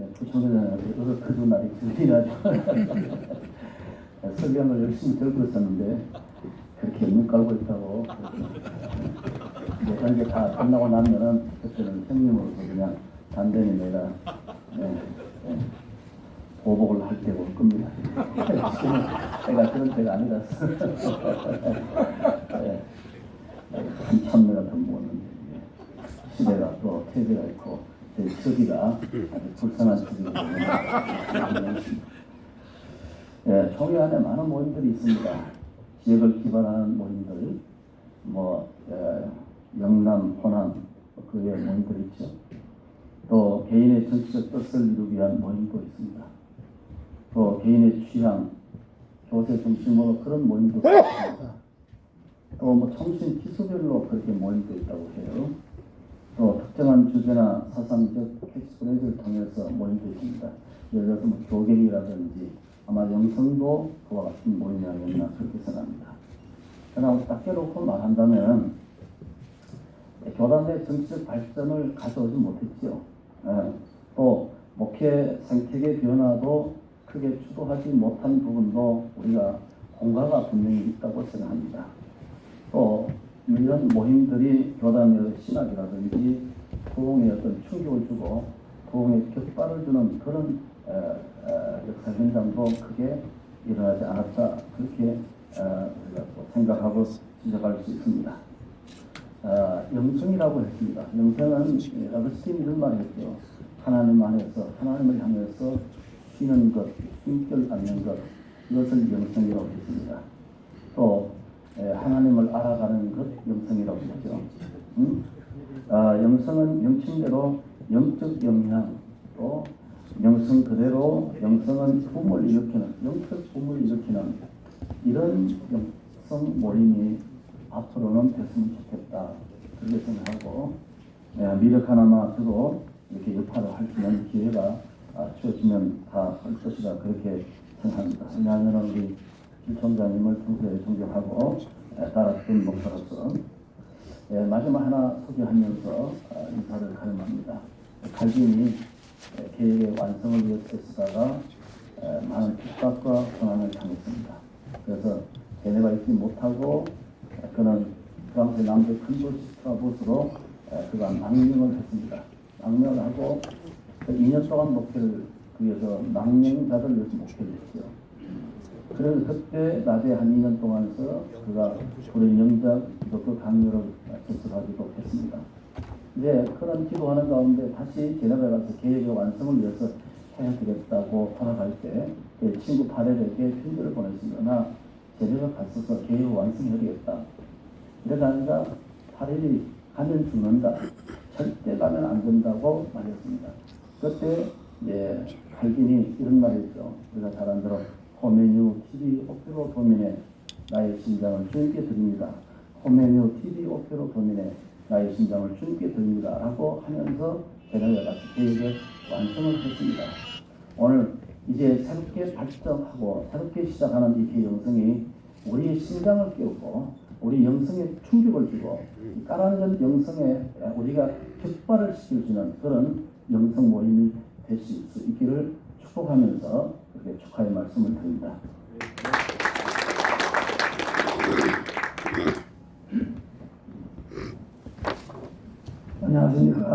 예, 부청회장한테 어서 그두 날이 들리가지고 설명을 열심히 들고 있었는데 그렇게 눈 깔고 있다고 이제 이제 다 끝나고 나면은 그때는 형님으로서 그냥 단단히 내가 예, 예, 보복을 할 때가 올 겁니다. 제가 그런 때가 아니라서 예, 한참 내가 돈 모았는데 예. 시대가 또 태세가 있고 처지가 때문에 예, 총회 안에 많은 모임들이 있습니다. 지역을 기반하는 모임들, 뭐 예, 영남, 호남 그 외 모임들이 있죠. 또 개인의 정치적 뜻을 이루기 위한 모임도 있습니다. 또 개인의 취향, 교세 중심으로 그런 모임도 있습니다. 또 뭐 청신 기수별로 그렇게 모임도 있다고 해요. 또 특정한 주제나 사상적 캐치프레이즈를 통해서 모임도 있습니다. 예를 들어서 뭐 교계이라든지 아마 영성도 그와 같은 모임이 아니었나 그렇게 생각합니다. 그러나 딱 깨놓고 말한다면 교단의 정치적 발전을 가져오지 못했지요. 예, 또 목회 생태계 변화도 크게 주도하지 못한 부분도 우리가 공과가 분명히 있다고 생각합니다. 또 이런 모임들이 교단의 신학이라든지 부흥에 어떤 충격을 주고 부흥에 격발을 주는 그런 역사 현상도 크게 일어나지 않았다 그렇게 에, 생각하고 지적할 수 있습니다. 아, 영성이라고 했습니다. 영성은 어거스틴이 이런 말을 했죠. 하나님 안에서 하나님을 향해서 쉬는 것, 숨결 갖는 것 이것을 영성이라고 했습니다. 알아가는 것 영성이라고 했죠. 음? 아, 영성은 명칭대로 영적 영향 또 영성 그대로 영성은 붐을 일으키는 영적 붐을 일으키는 이런 영성 모임이 앞으로는 됐으면 좋겠다 그렇게 생각하고 예, 미력 하나만 두고 이렇게 역할을 할 수 있는 기회가 아, 주어지면 다 할 것이다 그렇게 생각합니다. 왜냐하면 우리 길 총장님을 평소에 존경하고 예, 따랐던 목사로서 예, 마지막 하나 소개하면서 아, 인사를 가름합니다. 칼빈이 예, 계획의 완성을 위해서 애쓰다가 예, 많은 핍박과 고난을 당했습니다. 그래서 걔네가 있지 못하고 예, 그는 프랑스 남부 큰도 스트라보스로 예, 그가 망명을 했습니다. 망명을 하고 그 2년 동안 목회를 그 위해서 망명자들 위해서 목회를 했죠. 그래서 그때 낮에 한 2년 동안서 그가 우리 영작 기독교 강요를 접수하기도 했습니다. 이제 그런 기도하는 가운데 다시 제네바에 가서 계획의 완성을 위해서 해야 되겠다고 돌아갈 때그 친구 바렐에게 편지를 보냈습니다. 나 제네바 갔어서 계획을 완성해야 되겠다. 그래가 아니라 바렐이 가면 죽는다. 절대 가면 안 된다고 말했습니다. 그때 예, 칼빈이 이런 말했죠. 우리가 잘 안 들어 호메뉴 TV 오페로 도민의 나의 심장을 주님께 드립니다. 호메뉴 TV 오페로 도민의 나의 심장을 주님께 드립니다. 라고 하면서 가서 계획의 완성을 했습니다. 오늘 이제 새롭게 발전하고 새롭게 시작하는 이 개영성이 우리의 심장을 깨우고 우리 영성에 충격을 주고 이 까라는 영성에 우리가 격발을 있는 그런 영성 모임이 되실 수 있기를 축복하면서 이렇게 축하의 말씀을 드립니다. 안녕하십니까.